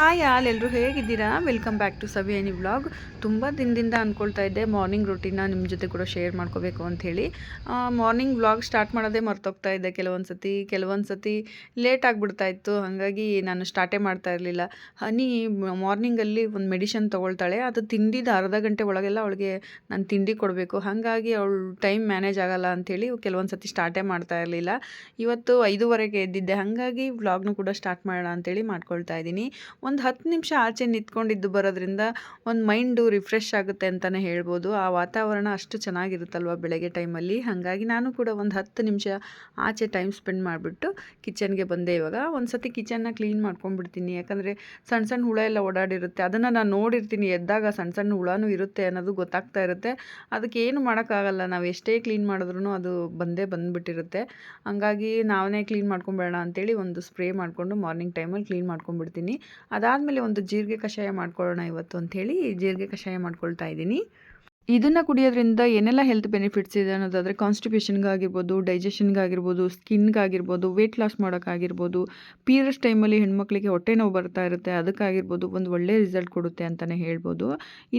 Hi all ಎಲ್ಲರೂ ಹೇಗಿದ್ದೀರಾ? Welcome back to ಸವಿಯನಿ ವ್ಲಾಗ್ ತುಂಬ ದಿನದಿಂದ ಅಂದ್ಕೊಳ್ತಾ ಇದ್ದೆ ಮಾರ್ನಿಂಗ್ ರೊಟೀನ ನಿಮ್ಮ ಜೊತೆ ಕೂಡ ಶೇರ್ ಮಾಡ್ಕೋಬೇಕು ಅಂಥೇಳಿ ಮಾರ್ನಿಂಗ್ ವ್ಲಾಗ್ ಸ್ಟಾರ್ಟ್ ಮಾಡೋದೇ ಮರ್ತೋಗ್ತಾ ಇದ್ದೆ ಕೆಲವೊಂದು ಸತಿ ಕೆಲವೊಂದು ಸತಿ ಲೇಟ್ ಆಗಿಬಿಡ್ತಾ ಇತ್ತು, ಹಾಗಾಗಿ ನಾನು ಸ್ಟಾರ್ಟೇ ಮಾಡ್ತಾ ಇರಲಿಲ್ಲ. ಹನಿ ಮಾರ್ನಿಂಗಲ್ಲಿ ಒಂದು ಮೆಡಿಷನ್ ತೊಗೊಳ್ತಾಳೆ, ಅದು ತಿಂಡಿದ ಅರ್ಧ ಗಂಟೆ ಒಳಗೆಲ್ಲ ಅವಳಿಗೆ ನಾನು ತಿಂಡಿ ಕೊಡಬೇಕು. ಹಾಗಾಗಿ ಅವಳು ಟೈಮ್ ಮ್ಯಾನೇಜ್ ಆಗಲ್ಲ ಅಂಥೇಳಿ ಕೆಲವೊಂದು ಸತಿ ಸ್ಟಾರ್ಟೇ ಮಾಡ್ತಾ ಇರಲಿಲ್ಲ. ಇವತ್ತು ಐದೂವರೆಗೆ ಎದ್ದಿದ್ದೆ, ಹಾಗಾಗಿ ವ್ಲಾಗ್ನು ಕೂಡ ಸ್ಟಾರ್ಟ್ ಮಾಡೋಣ ಅಂತೇಳಿ ಮಾಡ್ಕೊಳ್ತಾ ಇದ್ದೀನಿ. ಒಂದು ಹತ್ತು ನಿಮಿಷ ಆಚೆ ನಿಂತ್ಕೊಂಡಿದ್ದು ಬರೋದ್ರಿಂದ ಒಂದು ಮೈಂಡು ರಿಫ್ರೆಶ್ ಆಗುತ್ತೆ ಅಂತಲೇ ಹೇಳ್ಬೋದು. ಆ ವಾತಾವರಣ ಅಷ್ಟು ಚೆನ್ನಾಗಿರುತ್ತಲ್ವ ಬೆಳಗ್ಗೆ ಟೈಮಲ್ಲಿ ಹಾಗಾಗಿ ನಾನು ಕೂಡ ಒಂದು ಹತ್ತು ನಿಮಿಷ ಆಚೆ ಟೈಮ್ ಸ್ಪೆಂಡ್ ಮಾಡಿಬಿಟ್ಟು ಕಿಚನ್ಗೆ ಬಂದೆ ಇವಾಗ. ಒಂದು ಸತಿ ಕಿಚನ್ನ ಕ್ಲೀನ್ ಮಾಡ್ಕೊಂಡ್ಬಿಡ್ತೀನಿ. ಯಾಕಂದರೆ ಸಣ್ಣ ಸಣ್ಣ ಹುಳ ಎಲ್ಲ ಓಡಾಡಿರುತ್ತೆ. ಅದನ್ನು ನಾನು ನೋಡಿರ್ತೀನಿ. ಎದ್ದಾಗ ಸಣ್ಣ ಸಣ್ಣ ಹುಳನೂ ಇರುತ್ತೆ ಅನ್ನೋದು ಗೊತ್ತಾಗ್ತಾ ಇರುತ್ತೆ. ಅದಕ್ಕೆ ಏನು ಮಾಡೋಕ್ಕಾಗಲ್ಲ. ನಾವು ಎಷ್ಟೇ ಕ್ಲೀನ್ ಮಾಡಿದ್ರೂ ಅದು ಬಂದೇ ಬಂದುಬಿಟ್ಟಿರುತ್ತೆ. ಹಾಗಾಗಿ ನಾವೇ ಕ್ಲೀನ್ ಮಾಡ್ಕೊಂಬೇಡ ಅಂತೇಳಿ ಒಂದು ಸ್ಪ್ರೇ ಮಾಡಿಕೊಂಡು ಮಾರ್ನಿಂಗ್ ಟೈಮಲ್ಲಿ ಕ್ಲೀನ್ ಮಾಡ್ಕೊಂಡ್ಬಿಡ್ತೀನಿ. ಅದಾದಮೇಲೆ ಒಂದು ಜೀರಿಗೆ ಕಷಾಯ ಮಾಡ್ಕೊಳ್ಳೋಣ ಇವತ್ತು ಅಂಥೇಳಿ ಜೀರಿಗೆ ಕಷಾಯ ಮಾಡ್ಕೊಳ್ತಾ ಇದ್ದೀನಿ. ಇದನ್ನು ಕುಡಿಯೋದ್ರಿಂದ ಏನೆಲ್ಲ ಹೆಲ್ತ್ ಬೆನಿಫಿಟ್ಸ್ ಇದೆ ಅನ್ನೋದಾದರೆ ಕಾನ್ಸ್ಟಿಪೇಷನ್ಗಾಗಿರ್ಬೋದು ಡೈಜೆಷನ್ಗಾಗಿರ್ಬೋದು ಸ್ಕಿನ್ಗಾಗಿರ್ಬೋದು ವೆಯ್ಟ್ ಲಾಸ್ ಮಾಡೋಕ್ಕಾಗಿರ್ಬೋದು ಪೀರಿಯಡ್ಸ್ ಟೈಮಲ್ಲಿ ಹೆಣ್ಮಕ್ಳಿಗೆ ಹೊಟ್ಟೆ ನೋವು ಬರ್ತಾ ಇರುತ್ತೆ, ಅದಕ್ಕಾಗಿರ್ಬೋದು ಒಂದು ಒಳ್ಳೆಯ ರಿಸಲ್ಟ್ ಕೊಡುತ್ತೆ ಅಂತಲೇ ಹೇಳ್ಬೋದು.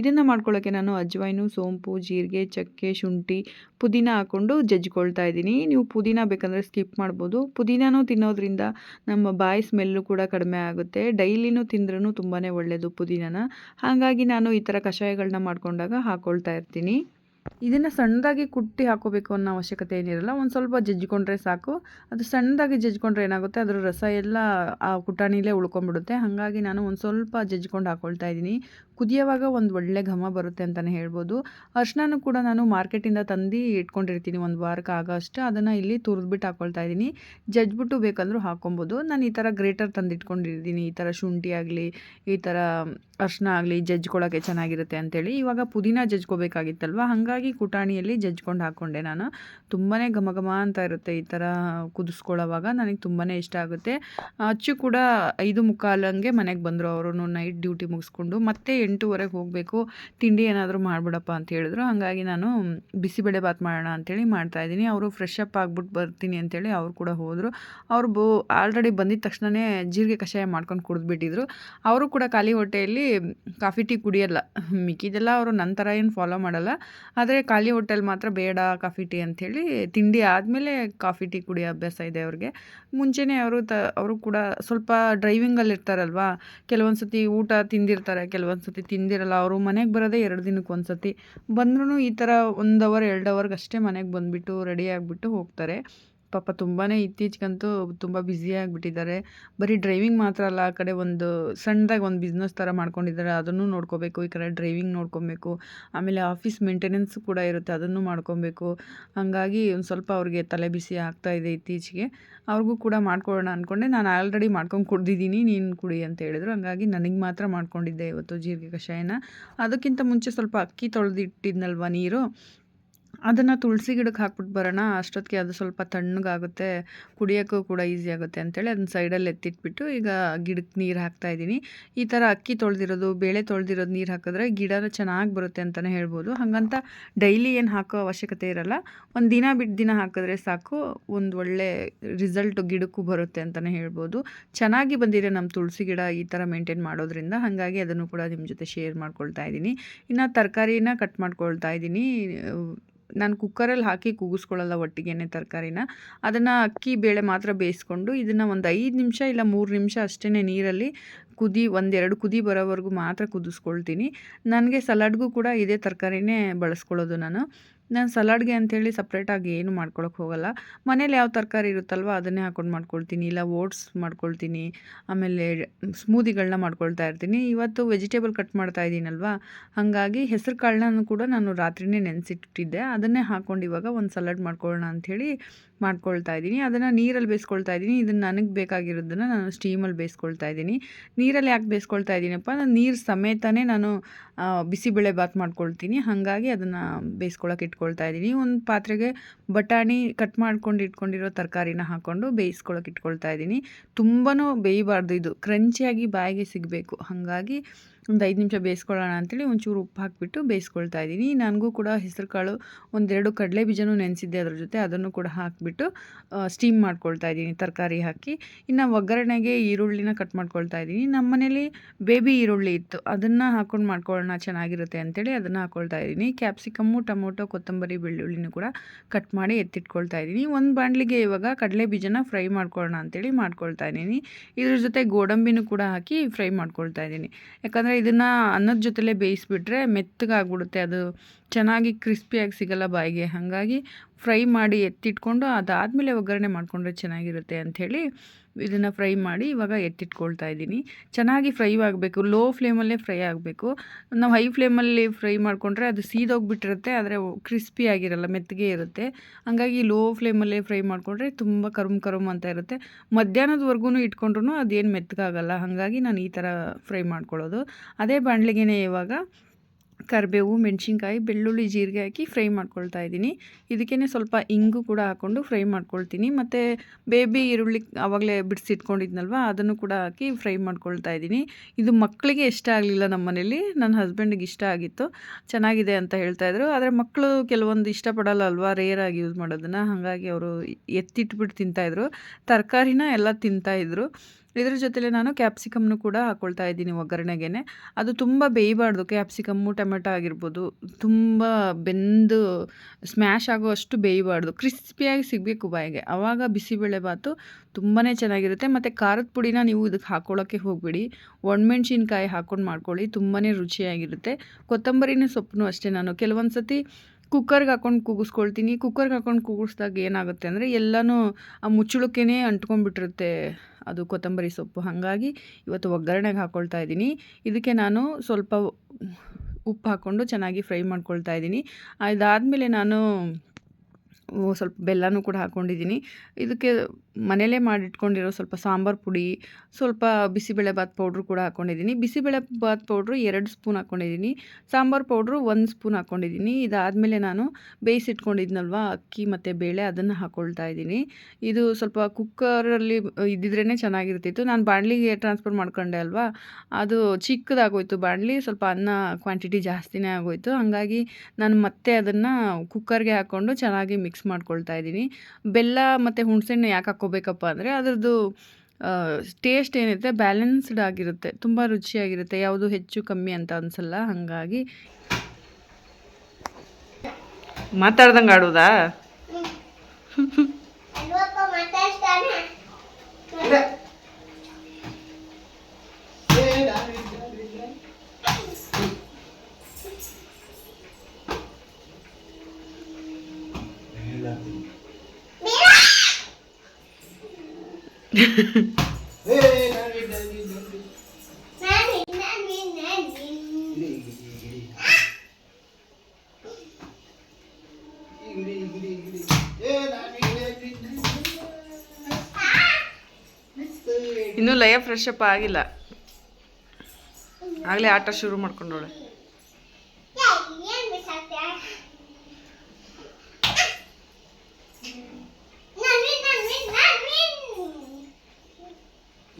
ಇದನ್ನು ಮಾಡ್ಕೊಳ್ಳೋಕ್ಕೆ ನಾನು ಅಜ್ವೈನು ಸೋಂಪು, ಜೀರಿಗೆ, ಚಕ್ಕೆ, ಶುಂಠಿ, ಪುದೀನ ಹಾಕ್ಕೊಂಡು ಜಜ್ಕೊಳ್ತಾ ಇದ್ದೀನಿ. ನೀವು ಪುದೀನ ಬೇಕಂದರೆ ಸ್ಕಿಪ್ ಮಾಡ್ಬೋದು. ಪುದೀನೂ ತಿನ್ನೋದ್ರಿಂದ ನಮ್ಮ ಬಾಯಿ ಸ್ಮೆಲ್ಲು ಕೂಡ ಕಡಿಮೆ ಆಗುತ್ತೆ. ಡೈಲಿನೂ ತಿಂದ್ರೂ ತುಂಬಾ ಒಳ್ಳೆಯದು ಪುದೀನನ. ಹಾಗಾಗಿ ನಾನು ಈ ಥರ ಕಷಾಯಗಳನ್ನ ಮಾಡ್ಕೊಂಡಾಗ ಹಾಕ್ಕೊಳ್ತಾ ಇರ್ತೀನಿ. ಇದನ್ನು ಸಣ್ಣದಾಗಿ ಕುಟ್ಟಿ ಹಾಕೋಬೇಕು ಅನ್ನೋ ಅವಶ್ಯಕತೆ ಏನಿರಲ್ಲ, ಒಂದು ಸ್ವಲ್ಪ ಜಜ್ಜಿಕೊಂಡ್ರೆ ಸಾಕು. ಅದು ಸಣ್ಣದಾಗಿ ಜಜ್ಜಿಕೊಂಡ್ರೆ ಏನಾಗುತ್ತೆ, ಅದರ ರಸ ಎಲ್ಲ ಆ ಕುಟಾಣಿಲೇ ಉಳ್ಕೊಂಡ್ಬಿಡುತ್ತೆ. ಹಾಗಾಗಿ ನಾನು ಒಂದು ಸ್ವಲ್ಪ ಜಜ್ಜಿಕೊಂಡು ಹಾಕ್ಕೊಳ್ತಾ ಇದ್ದೀನಿ. ಕುದಿಯೋವಾಗ ಒಂದು ಒಳ್ಳೆ ಘಮ ಬರುತ್ತೆ ಅಂತಲೇ ಹೇಳ್ಬೋದು. ಅರ್ಶಿನೂ ಕೂಡ ನಾನು ಮಾರ್ಕೆಟಿಂದ ತಂದು ಇಟ್ಕೊಂಡಿರ್ತೀನಿ ಒಂದು ವಾರಕ್ಕೆ ಆಗೋಷ್ಟು. ಅದನ್ನು ಇಲ್ಲಿ ತುರಿದ್ಬಿಟ್ಟು ಹಾಕೊಳ್ತಾ ಇದ್ದೀನಿ. ಜಜ್ಬಿಟ್ಟು ಬೇಕಂದ್ರೂ ಹಾಕ್ಕೊಬೋದು ನಾನು ಈ ಥರ ಗ್ರೇಟರ್ ತಂದು ಇಟ್ಕೊಂಡಿದ್ದೀನಿ ಈ ಥರ ಶುಂಠಿ ಆಗಲಿ, ಈ ಥರ ಅರ್ಶಿನ ಆಗಲಿ ಜಜ್ಕೊಳ್ಳೋಕ್ಕೆ ಚೆನ್ನಾಗಿರುತ್ತೆ ಅಂತೇಳಿ ಇವಾಗ ಪುದೀನ ಜಜ್ಕೋಬೇಕಾಗಿತ್ತಲ್ವ ಹಾಗಾಗಿ ಕುಟಾಣಿಯಲ್ಲಿ ಜಜ್ಕೊಂಡು ಹಾಕ್ಕೊಂಡೆ ನಾನು. ತುಂಬಾ ಘಮ ಘಮ ಅಂತ ಇರುತ್ತೆ ಈ ಥರ ಕುದಿಸ್ಕೊಳ್ಳೋವಾಗ. ನನಗೆ ತುಂಬಾ ಇಷ್ಟ ಆಗುತ್ತೆ. ಅಚ್ಚು ಕೂಡ ಐದು ಮುಕ್ಕಾಲಂಗೆ ಮನೆಗೆ ಬಂದರು ಅವರು ನೈಟ್ ಡ್ಯೂಟಿ ಮುಗಿಸ್ಕೊಂಡು ಮತ್ತೆ ಎಂಟೂವರೆಗೆ ಹೋಗಬೇಕು. ತಿಂಡಿ ಏನಾದರೂ ಮಾಡಿಬಿಡಪ್ಪ ಅಂತ ಹೇಳಿದ್ರು. ಹಾಗಾಗಿ ನಾನು ಬಿಸಿಬೇಳೆ ಬಾತ್ ಮಾಡೋಣ ಅಂಥೇಳಿ ಮಾಡ್ತಾಯಿದ್ದೀನಿ ಅವರು ಫ್ರೆಶ್ ಅಪ್ ಆಗಿಬಿಟ್ಟು ಬರ್ತೀನಿ ಅಂತೇಳಿ ಅವರು ಕೂಡ ಹೋದರು. ಅವ್ರು ಬೋ, ಆಲ್ರೆಡಿ ಬಂದಿದ್ದ ತಕ್ಷಣವೇ ಜೀರಿಗೆ ಕಷಾಯ ಮಾಡ್ಕೊಂಡು ಕುಡಿದ್ಬಿಟ್ಟಿದ್ರು. ಅವರು ಕೂಡ ಖಾಲಿ ಹೊಟ್ಟೆಯಲ್ಲಿ ಕಾಫಿ, ಟೀ ಕುಡಿಯೋಲ್ಲ. ಮಿಕ್ಕಿದೆಲ್ಲ ಅವರು ನಂತರ ಏನು ಫಾಲೋ ಮಾಡಲ್ಲ. ಆದರೆ ಖಾಲಿ ಹೊಟ್ಟೆಲಿ ಮಾತ್ರ ಬೇಡ ಕಾಫಿ, ಟೀ ಅಂಥೇಳಿ ತಿಂಡಿ ಆದಮೇಲೆ ಕಾಫಿ, ಟೀ ಕುಡಿಯೋ ಅಭ್ಯಾಸ ಇದೆ ಅವ್ರಿಗೆ. ಮುಂಚೆನೇ ಅವರು ತ, ಅವರು ಕೂಡ ಸ್ವಲ್ಪ ಡ್ರೈವಿಂಗಲ್ಲಿ ಇರ್ತಾರಲ್ವಾ. ಕೆಲವೊಂದು ಸತಿ ಊಟ ತಿಂದಿರ್ತಾರೆ ಕೆಲವೊಂದು ಸತಿ ತಿಂದಿರಲ್ಲ. ಅವರು ಮನೆಗೆ ಬರೋದೇ ಎರಡು ದಿನಕ್ಕೆ ಒಂದು ಸತಿ ಬಂದ್ರೂ ಈ ಥರ ಒಂದು ಅವರ್ ಎರಡು ಅವರ್ಗೆ ಅಷ್ಟೇ ಮನೆಗೆ ಬಂದುಬಿಟ್ಟು ರೆಡಿ ಆಗಿಬಿಟ್ಟು ಹೋಗ್ತಾರೆ. ಪಾಪ ತುಂಬಾ ಇತ್ತೀಚೆಗಂತೂ ತುಂಬ ಆಗಿಬಿಟ್ಟಿದ್ದಾರೆ. ಬರೀ ಡ್ರೈವಿಂಗ್ ಮಾತ್ರ ಅಲ್ಲ, ಆ ಕಡೆ ಒಂದು ಸಣ್ಣದಾಗಿ ಒಂದು ಬಿಸ್ನೆಸ್ ಥರ ಮಾಡ್ಕೊಂಡಿದ್ದಾರೆ. ಅದನ್ನು ನೋಡ್ಕೋಬೇಕು, ಈ ಕಡೆ ಡ್ರೈವಿಂಗ್ ನೋಡ್ಕೊಬೇಕು. ಆಮೇಲೆ ಆಫೀಸ್ ಮೇಂಟೆನೆನ್ಸ್ ಕೂಡ ಇರುತ್ತೆ, ಅದನ್ನು ಮಾಡ್ಕೊಬೇಕು. ಹಾಗಾಗಿ ಒಂದು ಸ್ವಲ್ಪ ಅವ್ರಿಗೆ ತಲೆ ಬಿಸಿ ಆಗ್ತಾ ಇದೆ ಇತ್ತೀಚೆಗೆ. ಅವ್ರಿಗೂ ಕೂಡ ಮಾಡ್ಕೊಳ್ಳೋಣ ಅಂದ್ಕೊಂಡೆ ನಾನು ಆಲ್ರೆಡಿ ಮಾಡ್ಕೊಂಡು ಕುಡ್ದಿದ್ದೀನಿ, ನೀನು ಕುಡಿ ಅಂತ ಹೇಳಿದ್ರು. ಹಾಗಾಗಿ ನನಗೆ ಮಾತ್ರ ಮಾಡ್ಕೊಂಡಿದ್ದೆ ಇವತ್ತು ಜೀರಿಗೆ ಕಷಾಯನ. ಅದಕ್ಕಿಂತ ಮುಂಚೆ ಸ್ವಲ್ಪ ಅಕ್ಕಿ ತೊಳೆದಿಟ್ಟಿದ್ನಲ್ವ ನೀರು? ಅದನ್ನು ತುಳಸಿ ಗಿಡಕ್ಕೆ ಹಾಕ್ಬಿಟ್ಟು ಬರೋಣ ಅಷ್ಟೊತ್ತಿಗೆ ಅದು ಸ್ವಲ್ಪ ತಣ್ಣಗಾಗುತ್ತೆ, ಕುಡಿಯೋಕ್ಕೂ ಕೂಡ ಈಸಿ ಆಗುತ್ತೆ ಅಂತೇಳಿ ಅದನ್ನ ಸೈಡಲ್ಲಿ ಎತ್ತಿಟ್ಬಿಟ್ಟು ಈಗ ಗಿಡಕ್ಕೆ ನೀರು ಹಾಕ್ತಾಯಿದ್ದೀನಿ ಈ ಥರ ಅಕ್ಕಿ ತೊಳೆದಿರೋದು, ಬೇಳೆ ತೊಳೆದಿರೋದು ನೀರು ಹಾಕಿದ್ರೆ ಗಿಡನೂ ಚೆನ್ನಾಗಿ ಬರುತ್ತೆ ಅಂತಲೇ ಹೇಳ್ಬೋದು. ಹಾಗಂತ ಡೈಲಿ ಏನು ಹಾಕೋ ಅವಶ್ಯಕತೆ ಇರಲ್ಲ. ಒಂದು ದಿನ ಬಿಟ್ಟು ದಿನ ಹಾಕಿದ್ರೆ ಸಾಕು, ಒಂದು ಒಳ್ಳೆ ರಿಸಲ್ಟ್ ಗಿಡಕ್ಕೂ ಬರುತ್ತೆ ಅಂತಲೇ ಹೇಳ್ಬೋದು. ಚೆನ್ನಾಗಿ ಬಂದಿದೆ ನಮ್ಮ ತುಳಸಿ ಗಿಡ ಈ ಥರ ಮೇಂಟೈನ್ ಮಾಡೋದ್ರಿಂದ. ಹಾಗಾಗಿ ಅದನ್ನು ಕೂಡ ನಿಮ್ಮ ಜೊತೆ ಶೇರ್ ಮಾಡ್ಕೊಳ್ತಾ ಇದ್ದೀನಿ. ಇನ್ನು ತರಕಾರಿನ ಕಟ್ ಮಾಡ್ಕೊಳ್ತಾ ಇದ್ದೀನಿ. ನಾನು ಕುಕ್ಕರಲ್ಲಿ ಹಾಕಿ ಕೂಗಿಸ್ಕೊಳ್ಳಲ್ಲ ಒಟ್ಟಿಗೆ ತರಕಾರಿನ. ಅದನ್ನು ಅಕ್ಕಿ, ಬೇಳೆ ಮಾತ್ರ ಬೇಯಿಸ್ಕೊಂಡು ಇದನ್ನು ಒಂದು ಐದು ನಿಮಿಷ ಇಲ್ಲ ಮೂರು ನಿಮಿಷ ಅಷ್ಟೇ ನೀರಲ್ಲಿ ಕುದಿ ಒಂದೆರಡು ಕುದಿ ಬರೋವರೆಗೂ ಮಾತ್ರ ಕುದಿಸ್ಕೊಳ್ತೀನಿ. ನನಗೆ ಸಲಾಡ್ಗೂ ಕೂಡ ಇದೇ ತರಕಾರಿನೇ ಬಳಸ್ಕೊಳ್ಳೋದು ನಾನು. ನಾನು ಸಲಾಡ್ಗೆ ಅಂಥೇಳಿ ಸಪ್ರೇಟಾಗಿ ಏನು ಮಾಡ್ಕೊಳಕ್ಕೆ ಹೋಗಲ್ಲ. ಮನೇಲಿ ಯಾವ ತರಕಾರಿ ಇರುತ್ತಲ್ವ ಅದನ್ನೇ ಹಾಕೊಂಡು ಮಾಡ್ಕೊಳ್ತೀನಿ. ಇಲ್ಲ ಓಟ್ಸ್ ಮಾಡ್ಕೊಳ್ತೀನಿ. ಆಮೇಲೆ ಸ್ಮೂದಿಗಳನ್ನ ಮಾಡ್ಕೊಳ್ತಾ ಇರ್ತೀನಿ. ಇವತ್ತು ವೆಜಿಟೇಬಲ್ ಕಟ್ ಮಾಡ್ತಾ ಇದ್ದೀನಲ್ವ ಹಾಗಾಗಿ ಹೆಸರು ಕಾಳನ್ನ ಕೂಡ ನಾನು ರಾತ್ರಿನೇ ನೆನೆಸಿಟ್ಟಿದ್ದೆ. ಅದನ್ನೇ ಹಾಕ್ಕೊಂಡು ಇವಾಗ ಒಂದು ಸಲಾಡ್ ಮಾಡ್ಕೊಳ್ಳೋಣ ಅಂಥೇಳಿ ಮಾಡ್ಕೊಳ್ತಾ ಇದ್ದೀನಿ. ಅದನ್ನು ನೀರಲ್ಲಿ ಬೇಯಿಸ್ಕೊಳ್ತಾ ಇದ್ದೀನಿ. ಇದನ್ನು ನನಗೆ ಬೇಕಾಗಿರೋದನ್ನು ನಾನು ಸ್ಟೀಮಲ್ಲಿ ಬೇಯಿಸ್ಕೊಳ್ತಾ ಇದ್ದೀನಿ. ನೀರಲ್ಲಿ ಯಾಕೆ ಬೇಯಿಸ್ಕೊಳ್ತಾ ಇದ್ದೀನಪ್ಪ? ನಾನು ನೀರು ಸಮೇತನೇ ನಾನು ಬಿಸಿಬೇಳೆ ಬಾತ್ ಮಾಡ್ಕೊಳ್ತೀನಿ. ಹಾಗಾಗಿ ಅದನ್ನು ಬೇಯಿಸ್ಕೊಳಕ್ಕೆ ಇಟ್ಕೊಳ್ತಾ ಇದ್ದೀನಿ. ಒಂದು ಪಾತ್ರೆಗೆ ಬಟಾಣಿ ಕಟ್ ಮಾಡ್ಕೊಂಡು ಇಟ್ಕೊಂಡಿರೋ ತರಕಾರಿನ ಹಾಕ್ಕೊಂಡು ಬೇಯಿಸ್ಕೊಳಕ್ಕೆ ಇಟ್ಕೊಳ್ತಾ ಇದ್ದೀನಿ. ತುಂಬಾ ಬೇಯಬಾರ್ದು ಇದು. ಕ್ರಂಚಿಯಾಗಿ ಬಾಯಿಗೆ ಸಿಗಬೇಕು. ಹಾಗಾಗಿ ಒಂದು ಐದು ನಿಮಿಷ ಬೇಯಿಸ್ಕೊಳ್ಳೋಣ ಅಂತೇಳಿ ಒಂಚೂರು ಉಪ್ಪು ಹಾಕಿಬಿಟ್ಟು ಬೇಯಿಸ್ಕೊಳ್ತಾ ಇದ್ದೀನಿ. ನನಗೂ ಕೂಡ ಹೆಸರು ಕಾಳು ಒಂದೆರಡು ಕಡಲೆ ಬೀಜನೂ ನೆನೆಸಿದ್ದೆ ಅದ್ರ ಜೊತೆ ಅದನ್ನು ಕೂಡ ಹಾಕಿಬಿಟ್ಟು ಸ್ಟೀಮ್ ಮಾಡ್ಕೊಳ್ತಾ ಇದ್ದೀನಿ. ತರಕಾರಿ ಹಾಕಿ. ಇನ್ನು ಒಗ್ಗರಣೆಗೆ ಈರುಳ್ಳಿನ ಕಟ್ ಮಾಡ್ಕೊಳ್ತಾ ಇದ್ದೀನಿ. ನಮ್ಮ ಮನೇಲಿ ಬೇಬಿ ಈರುಳ್ಳಿ ಇತ್ತು. ಅದನ್ನು ಹಾಕ್ಕೊಂಡು ಮಾಡ್ಕೊಳ್ಳೋಣ ಚೆನ್ನಾಗಿರುತ್ತೆ ಅಂತೇಳಿ ಅದನ್ನು ಹಾಕ್ಕೊಳ್ತಾ ಇದ್ದೀನಿ. ಕ್ಯಾಪ್ಸಿಕಮ್ಮು ಟೊಮೊಟೊ, ಕೊತ್ತಂಬರಿ, ಬೆಳ್ಳುಳ್ಳಿನೂ ಕೂಡ ಕಟ್ ಮಾಡಿ ಎತ್ತಿಟ್ಕೊಳ್ತಾ ಇದ್ದೀನಿ. ಒಂದು ಬಾಣಲಿಗೆ ಇವಾಗ ಕಡಲೆ ಬೀಜನ ಫ್ರೈ ಮಾಡ್ಕೊಳ್ಳೋಣ ಅಂತೇಳಿ ಮಾಡ್ಕೊಳ್ತಾ ಇದ್ದೀನಿ. ಇದ್ರ ಜೊತೆ ಗೋಡಂಬಿನೂ ಕೂಡ ಹಾಕಿ ಫ್ರೈ ಮಾಡ್ಕೊಳ್ತಾ ಇದ್ದೀನಿ. ಯಾಕಂದರೆ ಇದನ್ನು ಅನ್ನದ ಜೊತೆಲೇ ಬೇಯಿಸ್ಬಿಟ್ರೆ ಮೆತ್ತಗಾಗ್ಬಿಡುತ್ತೆ. ಅದು ಚೆನ್ನಾಗಿ ಕ್ರಿಸ್ಪಿಯಾಗಿ ಸಿಗಲ್ಲ ಬಾಯಿಗೆ. ಹಾಗಾಗಿ ಫ್ರೈ ಮಾಡಿ ಎತ್ತಿಟ್ಕೊಂಡು ಅದಾದಮೇಲೆ ಒಗ್ಗರಣೆ ಮಾಡಿಕೊಂಡ್ರೆ ಚೆನ್ನಾಗಿರುತ್ತೆ ಅಂಥೇಳಿ ಇದನ್ನು ಫ್ರೈ ಮಾಡಿ ಇವಾಗ ಎತ್ತಿಟ್ಕೊಳ್ತಾ ಇದ್ದೀನಿ. ಚೆನ್ನಾಗಿ ಫ್ರೈ ಆಗಬೇಕು. ಲೋ ಫ್ಲೇಮಲ್ಲೇ ಫ್ರೈ ಆಗಬೇಕು. ನಾವು ಹೈ ಫ್ಲೇಮಲ್ಲಿ ಫ್ರೈ ಮಾಡಿಕೊಂಡ್ರೆ ಅದು ಸೀದೋಗ್ಬಿಟ್ಟಿರುತ್ತೆ, ಆದರೆ ಕ್ರಿಸ್ಪಿ ಆಗಿರಲ್ಲ, ಮೆತ್ತಗೆ ಇರುತ್ತೆ. ಹಾಗಾಗಿ ಲೋ ಫ್ಲೇಮಲ್ಲೇ ಫ್ರೈ ಮಾಡಿಕೊಂಡ್ರೆ ತುಂಬ ಕರುಮ್ ಕರುಮ್ ಅಂತ ಇರುತ್ತೆ. ಮಧ್ಯಾಹ್ನದವರೆಗೂ ಇಟ್ಕೊಂಡ್ರು ಅದೇನು ಮೆತ್ತಗಾಗಲ್ಲ ಹಾಗಾಗಿ ನಾನು ಈ ಥರ ಫ್ರೈ ಮಾಡ್ಕೊಳ್ಳೋದು. ಅದೇ ಬಾಣಲಿಗೆನೇ ಇವಾಗ ಕರಿಬೇವು, ಮೆಣಸಿನ್ಕಾಯಿ, ಬೆಳ್ಳುಳ್ಳಿ, ಜೀರಿಗೆ ಹಾಕಿ ಫ್ರೈ ಮಾಡ್ಕೊಳ್ತಾ ಇದ್ದೀನಿ. ಇದಕ್ಕೇ ಸ್ವಲ್ಪ ಇಂಗು ಕೂಡ ಹಾಕ್ಕೊಂಡು ಫ್ರೈ ಮಾಡ್ಕೊಳ್ತೀನಿ. ಮತ್ತು ಬೇಬಿ ಈರುಳ್ಳಿ ಆವಾಗಲೇ ಬಿಡಿಸಿಟ್ಕೊಂಡಿದ್ನಲ್ವ, ಅದನ್ನು ಕೂಡ ಹಾಕಿ ಫ್ರೈ ಮಾಡ್ಕೊಳ್ತಾ ಇದ್ದೀನಿ. ಇದು ಮಕ್ಕಳಿಗೆ ಇಷ್ಟ ಆಗಲಿಲ್ಲ ನಮ್ಮ ಮನೇಲಿ, ನನ್ನ ಹಸ್ಬೆಂಡಿಗೆ ಇಷ್ಟ ಆಗಿತ್ತು. ಚೆನ್ನಾಗಿದೆ ಅಂತ ಹೇಳ್ತಾ ಇದ್ರು. ಆದರೆ ಮಕ್ಕಳು ಕೆಲವೊಂದು ಇಷ್ಟಪಡಲ್ಲ ಅಲ್ವಾ ರೇರಾಗಿ ಯೂಸ್ ಮಾಡೋದನ್ನು. ಹಾಗಾಗಿ ಅವರು ಎತ್ತಿಟ್ಬಿಟ್ಟು ತಿಂತಾಯಿದ್ರು ತರಕಾರಿನ ಎಲ್ಲ ತಿಂತಾಯಿದ್ರು ಇದ್ರ ಜೊತೆಲೆ ನಾನು ಕ್ಯಾಪ್ಸಿಕಮ್ನು ಕೂಡ ಹಾಕ್ಕೊಳ್ತಾ ಇದ್ದೀನಿ ಒಗ್ಗರಣೆಗೆ ಅದು ತುಂಬ ಬೇಯಬಾರ್ದು. ಕ್ಯಾಪ್ಸಿಕಮ್ಮು, ಟೊಮೆಟೊ ಆಗಿರ್ಬೋದು, ತುಂಬ ಬೆಂದು ಸ್ಮ್ಯಾಶ್ ಆಗೋ ಅಷ್ಟು ಬೇಯಬಾರ್ದು. ಕ್ರಿಸ್ಪಿಯಾಗಿ ಸಿಗಬೇಕು ಬಾಯಿಗೆ. ಆವಾಗ ಬಿಸಿಬೇಳೆಭಾತು ತುಂಬಾ ಚೆನ್ನಾಗಿರುತ್ತೆ. ಮತ್ತು ಖಾರದ ಪುಡಿನ ನೀವು ಇದಕ್ಕೆ ಹಾಕ್ಕೊಳ್ಳೋಕ್ಕೆ ಹೋಗಬೇಡಿ. ಒಣಮೆಣ್ಸಿನ್ಕಾಯಿ ಹಾಕ್ಕೊಂಡು ಮಾಡ್ಕೊಳ್ಳಿ. ತುಂಬಾ ರುಚಿಯಾಗಿರುತ್ತೆ. ಕೊತ್ತಂಬರಿನ ಸೊಪ್ಪು ಅಷ್ಟೇ ನಾನು. ಕೆಲವೊಂದು ಸತಿ ಕುಕ್ಕರ್ಗೆ ಹಾಕ್ಕೊಂಡು ಕೂಗಿಸ್ಕೊಳ್ತೀನಿ. ಕುಕ್ಕರ್ಗೆ ಹಾಕ್ಕೊಂಡು ಕೂಗಿಸ್ದಾಗ ಏನಾಗುತ್ತೆ ಅಂದರೆ ಎಲ್ಲನೂ ಆ ಮುಚ್ಚಳಕ್ಕೇ ಅಂಟ್ಕೊಂಡ್ಬಿಟ್ಟಿರುತ್ತೆ. ಅದು ಕೊತ್ತಂಬರಿ ಸೊಪ್ಪು. ಹಾಗಾಗಿ ಇವತ್ತು ಒಗ್ಗರಣೆಗೆ ಹಾಕ್ಕೊಳ್ತಾ ಇದ್ದೀನಿ. ಇದಕ್ಕೆ ನಾನು ಸ್ವಲ್ಪ ಉಪ್ಪು ಹಾಕ್ಕೊಂಡು ಚೆನ್ನಾಗಿ ಫ್ರೈ ಮಾಡ್ಕೊಳ್ತಾ ಇದ್ದೀನಿ. ಅದಾದಮೇಲೆ ನಾನು ಸ್ವಲ್ಪ ಬೆಲ್ಲನೂ ಕೂಡ ಹಾಕ್ಕೊಂಡಿದ್ದೀನಿ ಇದಕ್ಕೆ ಮನೆಯಲ್ಲೇ ಮಾಡಿಟ್ಕೊಂಡಿರೋ ಸ್ವಲ್ಪ ಸಾಂಬಾರು ಪುಡಿ, ಸ್ವಲ್ಪ ಬಿಸಿಬೇಳೆಬಾತ್ ಪೌಡ್ರು ಕೂಡ ಹಾಕ್ಕೊಂಡಿದ್ದೀನಿ ಬಿಸಿಬೇಳೆಬಾತ್ ಪೌಡ್ರು ಎರಡು ಸ್ಪೂನ್ ಹಾಕ್ಕೊಂಡಿದ್ದೀನಿ ಸಾಂಬಾರು ಪೌಡ್ರು ಒಂದು ಸ್ಪೂನ್ ಹಾಕ್ಕೊಂಡಿದ್ದೀನಿ ಇದಾದಮೇಲೆ ನಾನು ಬೇಯಿಸಿಟ್ಕೊಂಡಿದ್ನಲ್ವ, ಅಕ್ಕಿ ಮತ್ತು ಬೇಳೆ ಅದನ್ನು ಹಾಕ್ಕೊಳ್ತಾ ಇದ್ದೀನಿ. ಇದು ಸ್ವಲ್ಪ ಕುಕ್ಕರಲ್ಲಿ ಇದ್ದಿದ್ರೇ ಚೆನ್ನಾಗಿರ್ತಿತ್ತು. ನಾನು ಬಾಣಲಿಗೆ ಟ್ರಾನ್ಸ್ಫರ್ ಮಾಡ್ಕೊಂಡೆ ಅಲ್ವಾ, ಅದು ಚಿಕ್ಕದಾಗೋಯ್ತು ಬಾಣಲಿ, ಸ್ವಲ್ಪ ಅನ್ನ ಕ್ವಾಂಟಿಟಿ ಜಾಸ್ತಿನೇ ಆಗೋಯ್ತು. ಹಾಗಾಗಿ ನಾನು ಮತ್ತೆ ಅದನ್ನು ಕುಕ್ಕರ್ಗೆ ಹಾಕ್ಕೊಂಡು ಚೆನ್ನಾಗಿ ಮಿಕ್ಸ್ ಮಾಡ್ಕೊಳ್ತಾ ಇದ್ದೀನಿ. ಬೆಲ್ಲ ಮತ್ತು ಹುಣಸೆಹಣ್ಣು ಯಾಕೆ ಹಾಕ್ಕೋಬೇಕಪ್ಪ ಅಂದರೆ ಅದರದ್ದು ಟೇಸ್ಟ್ ಏನಿರುತ್ತೆ ಬ್ಯಾಲೆನ್ಸ್ಡ್ ಆಗಿರುತ್ತೆ. ತುಂಬ ರುಚಿಯಾಗಿರುತ್ತೆ. ಯಾವುದು ಹೆಚ್ಚು ಕಮ್ಮಿ ಅಂತ ಅನಿಸಲ್ಲ ಹಾಗಾಗಿ. ಮಾತಾಡ್ದಂಗೆ ಆಡೋದಾ? ಇನ್ನೂ ಲಯ ಫ್ರೆಶ್ ಅಪ್ ಆಗಿಲ್ಲ. ಆಗಲೇ ಆಟ ಶುರು ಮಾಡ್ಕೊಂಡೋಳೆ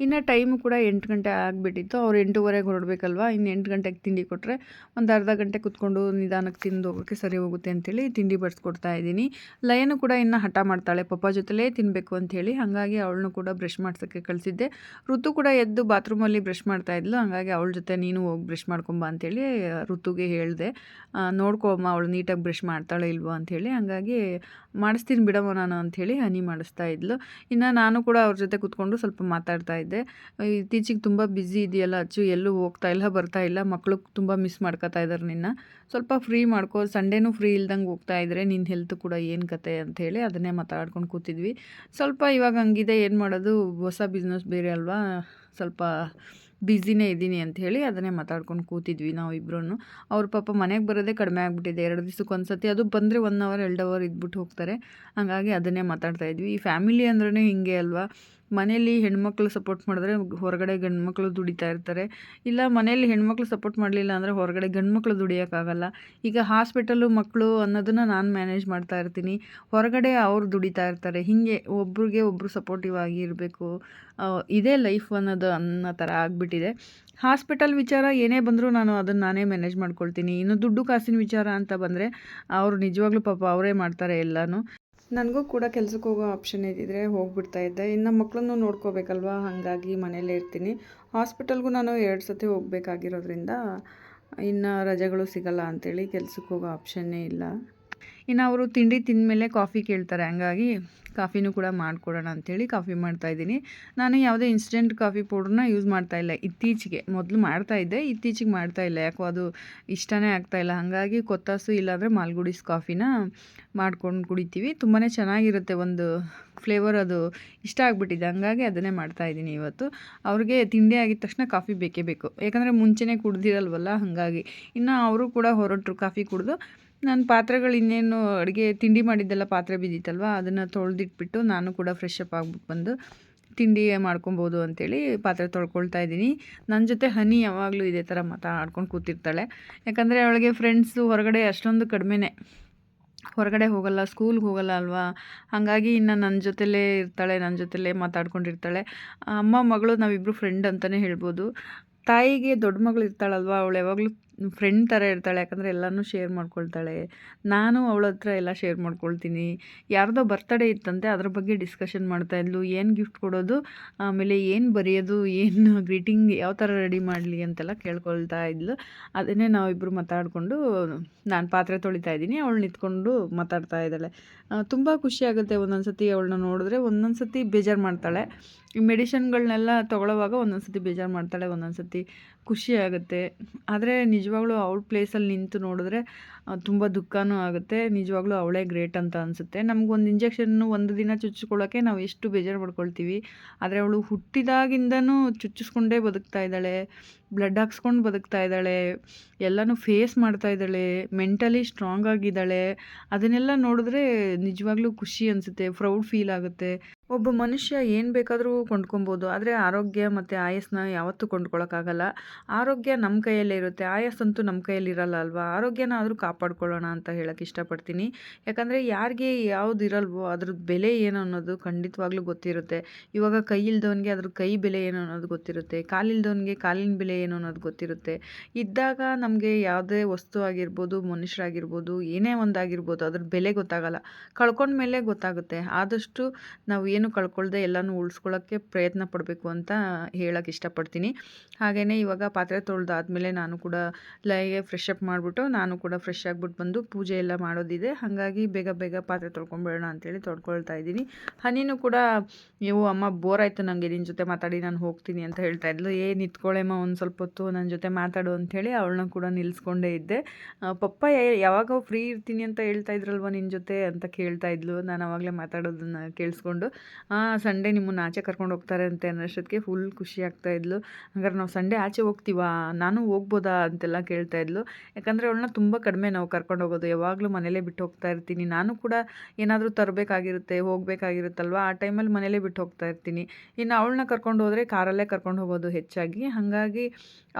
ಇನ್ನು ಟೈಮು ಕೂಡ ಎಂಟು ಗಂಟೆ ಆಗಿಬಿಟ್ಟಿತ್ತು. ಅವ್ರು ಎಂಟೂವರೆಗೆ ಹೊರಡಬೇಕಲ್ವ? ಇನ್ನು ಎಂಟು ಗಂಟೆಗೆ ತಿಂಡಿ ಕೊಟ್ಟರೆ ಒಂದು ಅರ್ಧ ಗಂಟೆ ಕುತ್ಕೊಂಡು ನಿಧಾನಕ್ಕೆ ತಿಂದು ಹೋಗೋಕ್ಕೆ ಸರಿ ಹೋಗುತ್ತೆ ಅಂತೇಳಿ ತಿಂಡಿ ಬಡಿಸ್ಕೊಡ್ತಾ ಇದ್ದೀನಿ. ಲಯನು ಕೂಡ ಇನ್ನು ಹಠ ಮಾಡ್ತಾಳೆ. ಪಪ್ಪ ಜೊತೆಲೇ ತಿನ್ನಬೇಕು ಅಂಥೇಳಿ ಹಾಗಾಗಿ ಅವಳನ್ನು ಕೂಡ ಬ್ರಷ್ ಮಾಡ್ಸೋಕ್ಕೆ ಕಳಿಸಿದ್ದೆ. ಋತು ಕೂಡ ಎದ್ದು ಬಾತ್ರೂಮಲ್ಲಿ ಬ್ರಷ್ ಮಾಡ್ತಾ ಇದ್ಲು. ಹಾಗಾಗಿ ಅವಳ ಜೊತೆ ನೀನು ಹೋಗಿ ಬ್ರಷ್ ಮಾಡ್ಕೊಂಬ ಅಂಥೇಳಿ ಋತುಗೆ ಹೇಳಿದೆ. ನೋಡ್ಕೊಮ್ಮ ಅವಳು ನೀಟಾಗಿ ಬ್ರಷ್ ಮಾಡ್ತಾಳೆ ಇಲ್ವೋ ಅಂಥೇಳಿ ಹಾಗಾಗಿ ಮಾಡಿಸ್ತೀನಿ ಬಿಡಮ್ಮ ನಾನು ಅಂಥೇಳಿ ಹನಿ ಮಾಡಿಸ್ತಾ ಇದ್ಲು. ಇನ್ನು ನಾನು ಕೂಡ ಅವ್ರ ಜೊತೆ ಕುತ್ಕೊಂಡು ಸ್ವಲ್ಪ ಮಾತಾಡ್ತಾ ಇದ್ದೆ ಇತ್ತೀಚಿಗೆ ತುಂಬ ಬ್ಯುಸಿ ಇದೆಯಲ್ಲ ಅಚ್ಚು, ಎಲ್ಲೂ ಹೋಗ್ತಾ ಇಲ್ಲ, ಬರ್ತಾ ಇಲ್ಲ ಮಕ್ಕಳು ತುಂಬ ಮಿಸ್ ಮಾಡ್ಕೊತಾ ಇದ್ದಾರೆ ನಿನ್ನ. ಸ್ವಲ್ಪ ಫ್ರೀ ಮಾಡ್ಕೋ ಸಂಡೇನೂ ಫ್ರೀ ಇಲ್ದಂಗೆ ಹೋಗ್ತಾ ಇದ್ದರೆ ನಿನ್ನ ಹೆಲ್ತ್ ಕೂಡ ಏನು ಕತೆ ಅಂಥೇಳಿ ಅದನ್ನೇ ಮಾತಾಡ್ಕೊಂಡು ಕೂತಿದ್ವಿ. ಸ್ವಲ್ಪ ಇವಾಗ ಹಂಗಿದೆ, ಏನು ಮಾಡೋದು, ಹೊಸ ಬಿಸ್ನೆಸ್ ಬೇರೆ ಅಲ್ವಾ, ಸ್ವಲ್ಪ ಬ್ಯುಸಿನೇ ಇದ್ದೀನಿ ಅಂಥೇಳಿ ಅದನ್ನೇ ಮಾತಾಡ್ಕೊಂಡು ಕೂತಿದ್ವಿ ನಾವು ಇಬ್ಬರೂ ಅವ್ರ ಪಾಪ ಮನೆಗೆ ಬರೋದೇ ಕಡಿಮೆ ಆಗಿಬಿಟ್ಟಿದೆ, ಎರಡು ದಿವ್ಸಕ್ಕೆ ಒಂದು ಸತಿ ಅದು ಬಂದರೆ ಒನ್ ಅವರ್ ಎರಡು ಅವರ್ ಇದ್ಬಿಟ್ಟು ಹೋಗ್ತಾರೆ. ಹಾಗಾಗಿ ಅದನ್ನೇ ಮಾತಾಡ್ತಾ ಇದ್ವಿ. ಈ ಫ್ಯಾಮಿಲಿ ಅಂದ್ರೇ ಹಿಂಗೆ ಅಲ್ವಾ ಮನೇಲಿ ಹೆಣ್ಮಕ್ಳು ಸಪೋರ್ಟ್ ಮಾಡಿದ್ರೆ ಹೊರಗಡೆ ಗಂಡ್ಮಕ್ಳು ದುಡಿತಾ ಇರ್ತಾರೆ. ಇಲ್ಲ ಮನೇಲಿ ಹೆಣ್ಮಕ್ಳು ಸಪೋರ್ಟ್ ಮಾಡಲಿಲ್ಲ ಅಂದರೆ ಹೊರಗಡೆ ಗಂಡ್ಮಕ್ಳು ದುಡಿಯೋಕ್ಕಾಗಲ್ಲ. ಈಗ ಹಾಸ್ಪಿಟಲು ಮಕ್ಕಳು ಅನ್ನೋದನ್ನು ನಾನು ಮ್ಯಾನೇಜ್ ಮಾಡ್ತಾ ಇರ್ತೀನಿ. ಹೊರಗಡೆ ಅವ್ರು ದುಡಿತಾ ಇರ್ತಾರೆ. ಹೀಗೆ ಒಬ್ರಿಗೆ ಒಬ್ಬರು ಸಪೋರ್ಟಿವ್ ಆಗಿ ಇರಬೇಕು. ಇದೇ ಲೈಫ್ ಅನ್ನೋದು ಅನ್ನೋ ಥರ ಆಗಿಬಿಟ್ಟಿದೆ. ಹಾಸ್ಪಿಟಲ್ ವಿಚಾರ ಏನೇ ಬಂದರೂ ನಾನು ಅದನ್ನು ನಾನೇ ಮ್ಯಾನೇಜ್ ಮಾಡ್ಕೊಳ್ತೀನಿ. ಇನ್ನು ದುಡ್ಡು ಕಾಸಿನ ವಿಚಾರ ಅಂತ ಬಂದರೆ ಅವರು ನಿಜವಾಗ್ಲೂ ಪಾಪ ಅವರೇ ಮಾಡ್ತಾರೆ ಎಲ್ಲನೂ. ನನಗೂ ಕೂಡ ಕೆಲಸಕ್ಕೆ ಹೋಗೋ ಆಪ್ಷನ್ ಇದ್ದಿದ್ರೆ ಹೋಗ್ಬಿಡ್ತಾ ಇದ್ದೆ. ಇನ್ನು ಮಕ್ಕಳನ್ನು ನೋಡ್ಕೋಬೇಕಲ್ವಾ? ಹಾಗಾಗಿ ಮನೇಲೇ ಇರ್ತೀನಿ. ಹಾಸ್ಪಿಟಲ್ಗೂ ನಾನು ಎರಡು ಸತಿ ಹೋಗಬೇಕಾಗಿರೋದ್ರಿಂದ ಇನ್ನು ರಜೆಗಳು ಸಿಗಲ್ಲ ಅಂಥೇಳಿ ಕೆಲ್ಸಕ್ಕೆ ಹೋಗೋ ಆಪ್ಷನ್ನೇ ಇಲ್ಲ. ಇನ್ನು ಅವರು ತಿಂಡಿ ತಿಂದಮೇಲೆ ಕಾಫಿ ಕೇಳ್ತಾರೆ. ಹಂಗಾಗಿ ಕಾಫಿನೂ ಕೂಡ ಮಾಡಿಕೊಡೋಣ ಅಂಥೇಳಿ ಕಾಫಿ ಮಾಡ್ತಾಯಿದ್ದೀನಿ ನಾನು ಯಾವುದೇ ಇನ್ಸ್ಟೆಂಟ್ ಕಾಫಿ ಪೌಡ್ರನ್ನ ಯೂಸ್ ಮಾಡ್ತಾ ಇಲ್ಲ. ಇತ್ತೀಚೆಗೆ ಮೊದಲು ಮಾಡ್ತಾಯಿದ್ದೆ ಇತ್ತೀಚೆಗೆ ಮಾಡ್ತಾ ಇಲ್ಲ. ಯಾಕೋ ಅದು ಇಷ್ಟನೇ ಆಗ್ತಾಯಿಲ್ಲ ಹಾಗಾಗಿ ಕೊತ್ತಾಸು ಇಲ್ಲಾಂದರೆ ಮಾಲ್ಗುಡಿಸ್ ಕಾಫಿನ ಮಾಡ್ಕೊಂಡು ಕುಡಿತೀವಿ. ತುಂಬಾ ಚೆನ್ನಾಗಿರುತ್ತೆ ಒಂದು ಫ್ಲೇವರ್, ಅದು ಇಷ್ಟ ಆಗಿಬಿಟ್ಟಿದೆ. ಹಂಗಾಗಿ ಅದನ್ನೇ ಮಾಡ್ತಾಯಿದ್ದೀನಿ ಇವತ್ತು. ಅವ್ರಿಗೆ ತಿಂಡಿ ಆಗಿದ ತಕ್ಷಣ ಕಾಫಿ ಬೇಕೇ ಬೇಕು. ಯಾಕಂದರೆ ಮುಂಚೆನೇ ಕುಡ್ದಿರಲ್ವಲ್ಲ, ಹಾಗಾಗಿ. ಇನ್ನು ಅವರು ಕೂಡ ಹೊರಟರು ಕಾಫಿ ಕುಡಿದು. ನಾನು ಪಾತ್ರೆಗಳು ಇನ್ನೇನು ಅಡುಗೆ ತಿಂಡಿ ಮಾಡಿದ್ದೆಲ್ಲ ಪಾತ್ರೆ ಬಿದ್ದಿತ್ತಲ್ವ? ಅದನ್ನು ತೊಳೆದಿಟ್ಬಿಟ್ಟು ನಾನು ಕೂಡ ಫ್ರೆಶ್ ಅಪ್ ಆಗ್ಬಿಟ್ಟು ಬಂದು ತಿಂಡಿ ಮಾಡ್ಕೊಬೋದು ಅಂತೇಳಿ ಪಾತ್ರೆ ತೊಳ್ಕೊಳ್ತಾ ಇದ್ದೀನಿ. ನನ್ನ ಜೊತೆ ಹನಿ ಯಾವಾಗಲೂ ಇದೇ ಥರ ಮಾತಾಡ್ಕೊಂಡು ಕೂತಿರ್ತಾಳೆ. ಯಾಕಂದರೆ ಅವಳಿಗೆ ಫ್ರೆಂಡ್ಸು ಹೊರಗಡೆ ಅಷ್ಟೊಂದು ಕಡಿಮೆನೇ. ಹೊರಗಡೆ ಹೋಗಲ್ಲ ಸ್ಕೂಲ್ಗೆ ಹೋಗಲ್ಲ ಅಲ್ವಾ? ಹಾಗಾಗಿ ಇನ್ನು ನನ್ನ ಜೊತೆಲೇ ಇರ್ತಾಳೆ ನನ್ನ ಜೊತೆಲೇ ಮಾತಾಡ್ಕೊಂಡಿರ್ತಾಳೆ. ಅಮ್ಮ, ಮಗಳು ನಾವಿಬ್ಬರು ಫ್ರೆಂಡ್ ಅಂತಲೇ ಹೇಳ್ಬೋದು. ತಾಯಿಗೆ ದೊಡ್ಡ ಮಗಳು ಇರ್ತಾಳಲ್ವ? ಅವಳು ಯಾವಾಗಲೂ ಫ್ರೆಂಡ್ ಥರ ಇರ್ತಾಳೆ, ಯಾಕಂದರೆ ಎಲ್ಲನೂ ಶೇರ್ ಮಾಡ್ಕೊಳ್ತಾಳೆ. ನಾನು ಅವಳ ಹತ್ರ ಎಲ್ಲ ಶೇರ್ ಮಾಡ್ಕೊಳ್ತೀನಿ. ಯಾರ್ದೋ ಬರ್ತಡೇ ಇತ್ತಂತೆ, ಅದ್ರ ಬಗ್ಗೆ ಡಿಸ್ಕಷನ್ ಮಾಡ್ತಾ ಇದ್ಲು. ಏನು ಗಿಫ್ಟ್ ಕೊಡೋದು? ಆಮೇಲೆ ಏನು ಬರೆಯೋದು? ಏನು ಗ್ರೀಟಿಂಗ್ ಯಾವ ಥರ ರೆಡಿ ಮಾಡಲಿ ಅಂತೆಲ್ಲ ಕೇಳ್ಕೊಳ್ತಾ ಇದ್ಲು. ಅದನ್ನೇ ನಾವಿಬ್ಬರು ಮಾತಾಡಿಕೊಂಡು, ನಾನು ಪಾತ್ರೆ ತೊಳಿತಾ ಇದ್ದೀನಿ, ಅವಳು ನಿಂತ್ಕೊಂಡು ಮಾತಾಡ್ತಾ ಇದ್ದಾಳೆ. ತುಂಬ ಖುಷಿ ಆಗುತ್ತೆ ಒಂದೊಂದು ಸತಿ ಅವಳನ್ನ ನೋಡಿದ್ರೆ. ಒಂದೊಂದು ಸತಿ ಬೇಜಾರು ಮಾಡ್ತಾಳೆ. ಈ ಮೆಡಿಷನ್ಗಳನ್ನೆಲ್ಲ ತೊಗೊಳ್ಳೋವಾಗ ಒಂದೊಂದು ಸತಿ ಬೇಜಾರು ಮಾಡ್ತಾಳೆ ಒಂದೊಂದು ಸತಿ ಖುಷಿ ಆಗುತ್ತೆ ಆದರೆ ನಿಜವಾಗ್ಲೂ ಅವಳ ಪ್ಲೇಸಲ್ಲಿ ನಿಂತು ನೋಡಿದ್ರೆ ತುಂಬ ದುಃಖನೂ ಆಗುತ್ತೆ. ನಿಜವಾಗ್ಲೂ ಅವಳೇ ಗ್ರೇಟ್ ಅಂತ ಅನಿಸುತ್ತೆ. ನಮಗೊಂದು ಇಂಜೆಕ್ಷನ್ನು ಒಂದು ದಿನ ಚುಚ್ಚಿಕೊಳ್ಳೋಕ್ಕೆ ನಾವು ಎಷ್ಟು ಬೇಜಾರು ಪಡ್ಕೊಳ್ತೀವಿ. ಆದರೆ ಅವಳು ಹುಟ್ಟಿದಾಗಿಂದನೂ ಚುಚ್ಚಿಸ್ಕೊಂಡೇ ಬದುಕ್ತಾ ಇದ್ದಾಳೆ. ಬ್ಲಡ್ ಹಾಕ್ಸ್ಕೊಂಡು ಬದುಕ್ತಾ ಇದ್ದಾಳೆ, ಎಲ್ಲನೂ ಫೇಸ್ ಮಾಡ್ತಾ ಇದ್ದಾಳೆ ಮೆಂಟಲಿ ಸ್ಟ್ರಾಂಗ್ ಆಗಿದ್ದಾಳೆ. ಅದನ್ನೆಲ್ಲ ನೋಡಿದ್ರೆ ನಿಜವಾಗ್ಲೂ ಖುಷಿ ಅನಿಸುತ್ತೆ ಪ್ರೌಡ್ ಫೀಲ್ ಆಗುತ್ತೆ. ಒಬ್ಬ ಮನುಷ್ಯ ಏನು ಬೇಕಾದರೂ ಕೊಂಡ್ಕೊಬೋದು, ಆದರೆ ಆರೋಗ್ಯ ಮತ್ತು ಆಯಸ್ಸನ್ನ ಯಾವತ್ತೂ ಕೊಂಡ್ಕೊಳ್ಳೋಕ್ಕಾಗಲ್ಲ ಆರೋಗ್ಯ ನಮ್ಮ ಕೈಯಲ್ಲೇ ಇರುತ್ತೆ, ಆಯಸ್ಸಂತೂ ನಮ್ಮ ಕೈಯಲ್ಲಿರಲ್ಲ ಅಲ್ವಾ? ಆರೋಗ್ಯನ ಆದರೂ ಕಾಪಾಡ್ಕೊಳ್ಳೋಣ ಅಂತ ಹೇಳೋಕ್ಕೆ ಇಷ್ಟಪಡ್ತೀನಿ. ಯಾಕಂದರೆ ಯಾರಿಗೆ ಯಾವ್ದು ಇರಲ್ವೋ ಅದ್ರದ್ದು ಬೆಲೆ ಏನು ಅನ್ನೋದು ಖಂಡಿತವಾಗ್ಲೂ ಗೊತ್ತಿರುತ್ತೆ. ಇವಾಗ ಕೈ ಇಲ್ದವನಿಗೆ ಅದ್ರ ಕೈ ಬೆಲೆ ಏನು ಅನ್ನೋದು ಗೊತ್ತಿರುತ್ತೆ. ಕಾಲಿಲ್ದವನಿಗೆ ಕಾಲಿನ ಬೆಲೆ ಏನು ಅನ್ನೋದು ಗೊತ್ತಿರುತ್ತೆ. ಇದ್ದಾಗ ನಮಗೆ ಯಾವುದೇ ವಸ್ತು ಆಗಿರ್ಬೋದು, ಮನುಷ್ಯರಾಗಿರ್ಬೋದು, ಏನೇ ಒಂದಾಗಿರ್ಬೋದು ಅದ್ರ ಬೆಲೆ ಗೊತ್ತಾಗಲ್ಲ. ಕಳ್ಕೊಂಡ್ಮೇಲೆ ಗೊತ್ತಾಗುತ್ತೆ. ಆದಷ್ಟು ನಾವು ಏನು ಕಳ್ಕೊಳ್ದೆ ಎಲ್ಲನೂ ಉಳಿಸ್ಕೊಳ್ಳೋಕ್ಕೆ ಪ್ರಯತ್ನ ಪಡಬೇಕು ಅಂತ ಹೇಳೋಕ್ಕೆ ಇಷ್ಟಪಡ್ತೀನಿ. ಹಾಗೆಯೇ ಇವಾಗ ಪಾತ್ರೆ ತೊಳೆದಾದ್ಮೇಲೆ ನಾನು ಕೂಡ ಲೈಗೆ ಫ್ರೆಶ್ ಅಪ್ ಮಾಡಿಬಿಟ್ಟು ನಾನು ಕೂಡ ಫ್ರೆಶ್ ಆಗಿಬಿಟ್ಟು ಬಂದು ಪೂಜೆ ಎಲ್ಲ ಮಾಡೋದಿದೆ. ಹಾಗಾಗಿ ಬೇಗ ಬೇಗ ಪಾತ್ರೆ ತೊಳ್ಕೊಂಬೇಡೋಣ ಅಂತೇಳಿ ತೊಳ್ಕೊಳ್ತಾ ಇದ್ದೀನಿ. ಹನಿನೂ ಕೂಡ ನೀವು ಅಮ್ಮ ಬೋರ್ ಆಯಿತು ನನಗೆ ನಿನ್ನ ಜೊತೆ ಮಾತಾಡಿ, ನಾನು ಹೋಗ್ತೀನಿ ಅಂತ ಹೇಳ್ತಾ ಇದ್ಲು. ಏ ನಿಂತ್ಕೊಳ್ಳೇಮ್ಮ ಒಂದು ಸ್ವಲ್ಪ ಹೊತ್ತು ನನ್ನ ಜೊತೆ ಮಾತಾಡು ಅಂಥೇಳಿ ಅವಳನ್ನ ಕೂಡ ನಿಲ್ಲಿಸ್ಕೊಂಡೇ ಇದ್ದೆ. ಪಪ್ಪ ಯಾವಾಗ ಫ್ರೀ ಇರ್ತೀನಿ ಅಂತ ಹೇಳ್ತಾ ಇದ್ರಲ್ವ ನಿನ್ನ ಜೊತೆ ಅಂತ ಕೇಳ್ತಾ ಇದ್ಲು. ನಾನು ಅವಾಗಲೇ ಮಾತಾಡೋದನ್ನು ಕೇಳಿಸ್ಕೊಂಡು ಸಂಡೇ ನಿಮ್ಮನ್ನು ಆಚೆ ಕರ್ಕೊಂಡು ಹೋಗ್ತಾರೆ ಅಂತ ಅನ್ನೋಷ್ಟೊತ್ತಿಗೆ ಫುಲ್ ಖುಷಿ ಆಗ್ತಾ ಇದ್ಲು. ಹಂಗಾರೆ ನಾವು ಸಂಡೇ ಆಚೆ ಹೋಗ್ತೀವಾ? ನಾನು ಹೋಗ್ಬೋದಾ? ಅಂತೆಲ್ಲ ಕೇಳ್ತಾ ಇದ್ಲು. ಯಾಕಂದರೆ ಅವಳನ್ನ ತುಂಬ ಕಡಿಮೆ ನಾವು ಕರ್ಕೊಂಡು ಹೋಗೋದು. ಯಾವಾಗಲೂ ಮನೇಲೇ ಬಿಟ್ಟು ಹೋಗ್ತಾ ಇರ್ತೀನಿ. ನಾನು ಕೂಡ ಏನಾದರೂ ತರಬೇಕಾಗಿರುತ್ತೆ, ಹೋಗಬೇಕಾಗಿರುತ್ತಲ್ವ? ಆ ಟೈಮಲ್ಲಿ ಮನೇಲೇ ಬಿಟ್ಟು ಹೋಗ್ತಾ ಇರ್ತೀನಿ. ಇನ್ನು ಅವಳನ್ನ ಕರ್ಕೊಂಡು ಹೋದರೆ ಕಾರಲ್ಲೇ ಕರ್ಕೊಂಡು ಹೋಗೋದು ಹೆಚ್ಚಾಗಿ. ಹಾಗಾಗಿ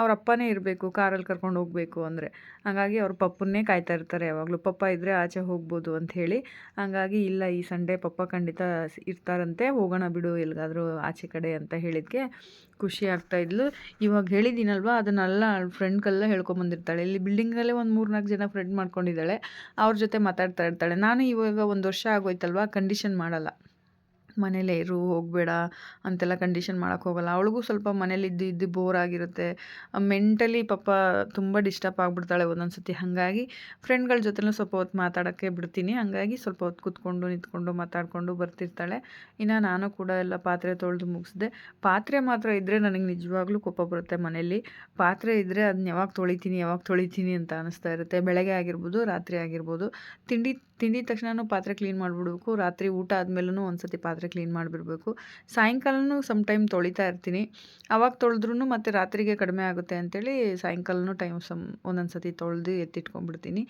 ಅವ್ರ ಅಪ್ಪನೇ ಇರಬೇಕು, ಕಾರಲ್ಲಿ ಕರ್ಕೊಂಡು ಹೋಗಬೇಕು ಅಂದರೆ. ಹಾಗಾಗಿ ಅವ್ರ ಪಪ್ಪನ್ನೇ ಕಾಯ್ತಾ ಇರ್ತಾರೆ ಯಾವಾಗಲೂ. ಪಪ್ಪ ಇದ್ದರೆ ಆಚೆ ಹೋಗ್ಬೋದು ಅಂತ ಹೇಳಿ. ಹಾಗಾಗಿ ಇಲ್ಲ, ಈ ಸಂಡೇ ಪಪ್ಪ ಖಂಡಿತ ಇರ್ತಾರಂತೆ, ಹೋಗೋಣ ಬಿಡು ಎಲ್ಲಿಗಾದರೂ ಆಚೆ ಕಡೆ ಅಂತ ಹೇಳಿದ್ಕೆ ಖುಷಿ ಆಗ್ತಾ ಇದ್ಲು. ಇವಾಗ ಹೇಳಿದ್ದೀನಲ್ವ ಅದನ್ನೆಲ್ಲ ಫ್ರೆಂಡ್ಗೆಲ್ಲ ಹೇಳ್ಕೊಂಬಂದಿರ್ತಾಳೆ ಇಲ್ಲಿ ಬಿಲ್ಡಿಂಗಲ್ಲೇ ಒಂದು ಮೂರು ನಾಲ್ಕು ಜನ ಫ್ರೆಂಡ್ ಮಾಡ್ಕೊಂಡಿದ್ದಾಳೆ. ಅವ್ರ ಜೊತೆ ಮಾತಾಡ್ತಾ ಇರ್ತಾಳೆ. ನಾನು ಇವಾಗ ಒಂದು ವರ್ಷ ಆಗೋಯ್ತಲ್ವ ಕಂಡೀಷನ್ ಮಾಡಲ್ಲ. ಮನೇಲೇ ಇರು, ಹೋಗಬೇಡ, ಅಂತೆಲ್ಲ ಕಂಡೀಷನ್ ಮಾಡೋಕ್ಕೆ ಹೋಗಲ್ಲ. ಅವಳಿಗೂ ಸ್ವಲ್ಪ ಮನೇಲಿ ಇದ್ದು ಇದ್ದು ಬೋರ್ ಆಗಿರುತ್ತೆ. ಮೆಂಟಲಿ ಪಾಪ ತುಂಬ ಡಿಸ್ಟರ್ಬ್ ಆಗಿಬಿಡ್ತಾಳೆ ಒಂದೊಂದು ಸತಿ ಹಾಗಾಗಿ ಫ್ರೆಂಡ್ಗಳ ಜೊತೆಲೂ ಸ್ವಲ್ಪ ಹೊತ್ತು ಮಾತಾಡೋಕ್ಕೆ ಬಿಡ್ತೀನಿ. ಹಾಗಾಗಿ ಸ್ವಲ್ಪ ಹೊತ್ತು ಕೂತ್ಕೊಂಡು, ನಿಂತ್ಕೊಂಡು, ಮಾತಾಡಿಕೊಂಡು ಬರ್ತಿರ್ತಾಳೆ. ಇನ್ನು ನಾನು ಕೂಡ ಎಲ್ಲ ಪಾತ್ರೆ ತೊಳೆದು ಮುಗಿಸಿದೆ. ಪಾತ್ರೆ ಮಾತ್ರ ಇದ್ದರೆ ನನಗೆ ನಿಜವಾಗ್ಲೂ ಕೋಪ ಬರುತ್ತೆ ಮನೇಲಿ. ಪಾತ್ರೆ ಇದ್ದರೆ ಅದನ್ನ ಯಾವಾಗ ತೊಳಿತೀನಿ ಯಾವಾಗ ತೊಳಿತೀನಿ ಅಂತ ಅನ್ನಿಸ್ತಾ ಇರುತ್ತೆ. ಬೆಳಗ್ಗೆ ಆಗಿರ್ಬೋದು, ರಾತ್ರಿ ಆಗಿರ್ಬೋದು. ತಿಂಡಿ ತಿಂದಿದ ತಕ್ಷಣನೂ ಪಾತ್ರೆ ಕ್ಲೀನ್ ಮಾಡಿಬಿಡ್ಬೇಕು. ರಾತ್ರಿ ಊಟ ಆದಮೇಲೂ ಒಂದು ಸತಿ ಪಾತ್ರೆ ಕ್ಲೀನ್ ಮಾಡಿಬಿಡ್ಬೇಕು. ಸಾಯಂಕಾಲನೂ ಸಮ್ ಟೈಮ್ ತೊಳಿತಾ ಇರ್ತೀನಿ. ಅವಾಗ ತೊಳೆದ್ರೂ ಮತ್ತು ರಾತ್ರಿಗೆ ಕಡಿಮೆ ಆಗುತ್ತೆ ಅಂತೇಳಿ ಸಾಯಂಕಾಲನೂ ಟೈಮ್ ಸಮ್ ಒಂದೊಂದು ಸತಿ ತೊಳೆದು ಎತ್ತಿಟ್ಕೊಂಡ್ಬಿಡ್ತೀನಿ.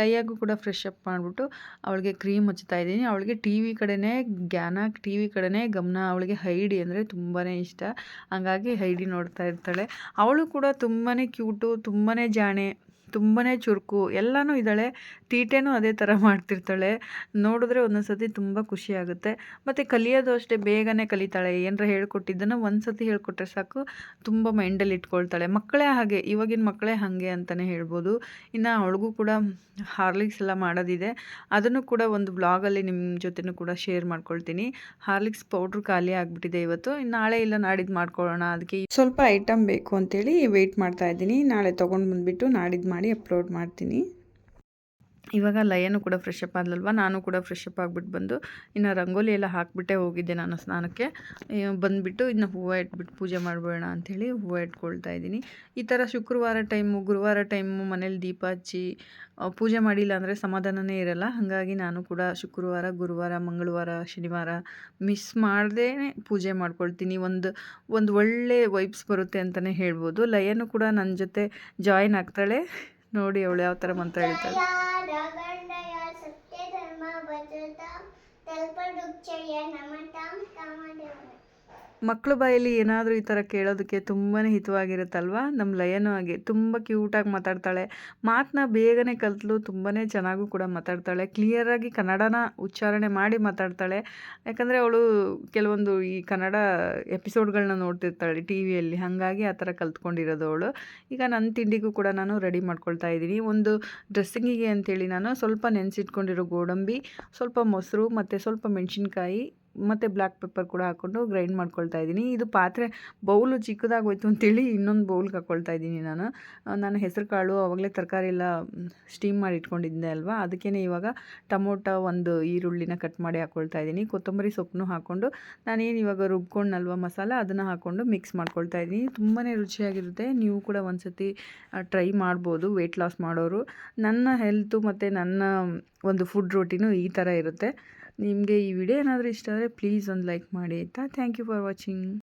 ಲೈಯಾಗೂ ಕೂಡ ಫ್ರೆಶ್ ಅಪ್ ಮಾಡಿಬಿಟ್ಟು ಅವಳಿಗೆ ಕ್ರೀಮ್ ಹಚ್ತಾ ಇದ್ದೀನಿ. ಅವಳಿಗೆ ಟಿ ವಿ ಕಡೆನೇ ಜ್ಞಾನ, ಟಿ ವಿ ಕಡೆನೇ ಗಮನ. ಅವಳಿಗೆ ಹೈಡಿ ಅಂದರೆ ತುಂಬಾ ಇಷ್ಟ. ಹಂಗಾಗಿ ಹೈಡಿ ನೋಡ್ತಾ ಇರ್ತಾಳೆ. ಅವಳು ಕೂಡ ತುಂಬಾ ಕ್ಯೂಟು ತುಂಬಾ ಜಾಣೆ. ತುಂಬಾ ಚುರುಕು, ಎಲ್ಲನೂ ಇದ್ದಾಳೆ, ತೀಟೆನೂ ಅದೇ ಥರ ಮಾಡ್ತಿರ್ತಾಳೆ. ನೋಡಿದ್ರೆ ಒಂದೊಂದು ಸತಿ ತುಂಬ ಖುಷಿಯಾಗುತ್ತೆ ಮತ್ತು ಕಲಿಯೋದು ಅಷ್ಟೇ, ಬೇಗನೆ ಕಲಿತಾಳೆ. ಏನರ ಹೇಳ್ಕೊಟ್ಟಿದ್ದನ್ನು ಒಂದು ಸತಿ ಹೇಳ್ಕೊಟ್ರೆ ಸಾಕು, ತುಂಬ ಮೈಂಡಲ್ಲಿ ಇಟ್ಕೊಳ್ತಾಳೆ. ಮಕ್ಕಳೇ ಹಾಗೆ, ಇವಾಗಿನ ಮಕ್ಕಳೇ ಹಾಗೆ ಅಂತಲೇ ಹೇಳ್ಬೋದು. ಇನ್ನು ಅವಳಿಗೂ ಕೂಡ ಹಾರ್ಲಿಕ್ಸ್ ಎಲ್ಲ ಮಾಡೋದಿದೆ. ಅದನ್ನು ಕೂಡ ಒಂದು ಬ್ಲಾಗಲ್ಲಿ ನಿಮ್ಮ ಜೊತೆನೂ ಕೂಡ ಶೇರ್ ಮಾಡ್ಕೊಳ್ತೀನಿ. ಹಾರ್ಲಿಕ್ಸ್ ಪೌಡ್ರ್ ಖಾಲಿ ಆಗಿಬಿಟ್ಟಿದೆ ಇವತ್ತು. ನಾಳೆ ಇಲ್ಲ ನಾಡಿದ್ದು ಮಾಡ್ಕೊಳ್ಳೋಣ. ಅದಕ್ಕೆ ಸ್ವಲ್ಪ ಐಟಮ್ ಬೇಕು ಅಂತೇಳಿ ವೆಯ್ಟ್ ಮಾಡ್ತಾ ಇದ್ದೀನಿ. ನಾಳೆ ತೊಗೊಂಡು ಬಂದುಬಿಟ್ಟು ನಾಡಿದ್ದು ಮಾಡಿ ಅಪ್ಲೋಡ್ ಮಾಡ್ತೀನಿ. ಇವಾಗ ಲಯನು ಕೂಡ ಫ್ರೆಶ್ ಅಪ್ ನಾನು ಕೂಡ ಫ್ರೆಶ್ ಅಪ್ ಆಗಿಬಿಟ್ಟು ಬಂದು ಇನ್ನು ರಂಗೋಲಿ ಎಲ್ಲ ಹಾಕಿಬಿಟ್ಟೆ ಹೋಗಿದ್ದೆ ನಾನು ಸ್ನಾನಕ್ಕೆ. ಬಂದುಬಿಟ್ಟು ಇನ್ನು ಹೂವು ಇಟ್ಬಿಟ್ಟು ಪೂಜೆ ಮಾಡಬೇಡ ಅಂಥೇಳಿ ಹೂವು ಇಟ್ಕೊಳ್ತಾ ಇದ್ದೀನಿ. ಈ ಥರ ಶುಕ್ರವಾರ ಟೈಮು ಗುರುವಾರ ಟೈಮು ಮನೇಲಿ ದೀಪ ಹಚ್ಚಿ ಪೂಜೆ ಮಾಡಿಲ್ಲ ಅಂದರೆ ಸಮಾಧಾನನೇ ಇರಲ್ಲ. ಹಾಗಾಗಿ ನಾನು ಕೂಡ ಶುಕ್ರವಾರ, ಗುರುವಾರ, ಮಂಗಳವಾರ, ಶನಿವಾರ ಮಿಸ್ ಮಾಡದೇ ಪೂಜೆ ಮಾಡ್ಕೊಳ್ತೀನಿ. ಒಂದು ಒಂದು ಒಳ್ಳೆ ವೈಬ್ಸ್ ಬರುತ್ತೆ ಅಂತಲೇ ಹೇಳ್ಬೋದು. ಲಯನು ಕೂಡ ನನ್ನ ಜೊತೆ ಜಾಯಿನ್ ಆಗ್ತಾಳೆ. ನೋಡಿ ಅವಳು ಯಾವ ಥರ ಮಂತ್ರ ಹೇಳ್ತಾಳೆ. తదుపరి దృక్చర్య నమతాం కామదేవుడు ಮಕ್ಕಳು ಬಾಯಲ್ಲಿ ಏನಾದರೂ ಈ ಥರ ಕೇಳೋದಕ್ಕೆ ತುಂಬಾ ಹಿತವಾಗಿರುತ್ತಲ್ವ? ನಮ್ಮ ಲಯನೂ ಹಾಗೆ. ತುಂಬ ಕ್ಯೂಟಾಗಿ ಮಾತಾಡ್ತಾಳೆ. ಮಾತನ್ನ ಬೇಗನೆ ಕಲಿತಲು ತುಂಬಾ ಚೆನ್ನಾಗೂ ಕೂಡ ಮಾತಾಡ್ತಾಳೆ. ಕ್ಲಿಯರಾಗಿ ಕನ್ನಡನ ಉಚ್ಚಾರಣೆ ಮಾಡಿ ಮಾತಾಡ್ತಾಳೆ. ಯಾಕಂದರೆ ಅವಳು ಕೆಲವೊಂದು ಈ ಕನ್ನಡ ಎಪಿಸೋಡ್ಗಳನ್ನ ನೋಡ್ತಿರ್ತಾಳೆ ಟಿ ವಿಯಲ್ಲಿ. ಹಾಗಾಗಿ ಆ ಥರ ಕಲ್ತ್ಕೊಂಡಿರೋದು ಅವಳು. ಈಗ ನನ್ನ ತಿಂಡಿಗೂ ಕೂಡ ನಾನು ರೆಡಿ ಮಾಡ್ಕೊಳ್ತಾ ಇದ್ದೀನಿ. ಒಂದು ಡ್ರೆಸ್ಸಿಂಗಿಗೆ ಅಂತೇಳಿ ನಾನು ಸ್ವಲ್ಪ ನೆನೆಸಿಟ್ಕೊಂಡಿರೋ ಗೋಡಂಬಿ, ಸ್ವಲ್ಪ ಮೊಸರು ಮತ್ತು ಸ್ವಲ್ಪ ಮೆಣಸಿನ್ಕಾಯಿ ಮತ್ತು ಬ್ಲ್ಯಾಕ್ ಪೆಪ್ಪರ್ ಕೂಡ ಹಾಕ್ಕೊಂಡು ಗ್ರೈಂಡ್ ಮಾಡ್ಕೊಳ್ತಾ ಇದ್ದೀನಿ. ಇದು ಪಾತ್ರೆ ಬೌಲು ಚಿಕ್ಕದಾಗೋಯ್ತು ಅಂತೇಳಿ ಇನ್ನೊಂದು ಬೌಲ್ಗೆ ಹಾಕ್ಕೊಳ್ತಾ ಇದ್ದೀನಿ ನಾನು. ನಾನು ಹೆಸರು ಕಾಳು ಆವಾಗಲೇ ತರಕಾರಿ ಎಲ್ಲ ಸ್ಟೀಮ್ ಮಾಡಿ ಇಟ್ಕೊಂಡಿದ್ದೆ ಅಲ್ವಾ? ಅದಕ್ಕೇ ಇವಾಗ ಟೊಮೊಟೊ ಒಂದು ಈರುಳ್ಳಿನ ಕಟ್ ಮಾಡಿ ಹಾಕ್ಕೊಳ್ತಾ ಇದ್ದೀನಿ. ಕೊತ್ತಂಬರಿ ಸೊಪ್ಪನ್ನು ಹಾಕ್ಕೊಂಡು ನಾನೇನು ಇವಾಗ ರುಬ್ಕೊಂಡಲ್ವ ಮಸಾಲ, ಅದನ್ನು ಹಾಕ್ಕೊಂಡು ಮಿಕ್ಸ್ ಮಾಡ್ಕೊಳ್ತಾ ಇದ್ದೀನಿ. ತುಂಬಾ ರುಚಿಯಾಗಿರುತ್ತೆ. ನೀವು ಕೂಡ ಒಂದು ಸತಿ ಟ್ರೈ ಮಾಡ್ಬೋದು ವೆಯ್ಟ್ ಲಾಸ್ ಮಾಡೋರು. ನನ್ನ ಹೆಲ್ತು ಮತ್ತು ನನ್ನ ಒಂದು ಫುಡ್ ರೋಟಿನೂ ಈ ಥರ ಇರುತ್ತೆ. ನಿಮಗೆ ಈ ವಿಡಿಯೋ ಏನಾದರೂ ಇಷ್ಟ ಆದರೆ ಪ್ಲೀಸ್ ಒಂದು ಲೈಕ್ ಮಾಡಿ ಆಯಿತಾ? Thank you for watching.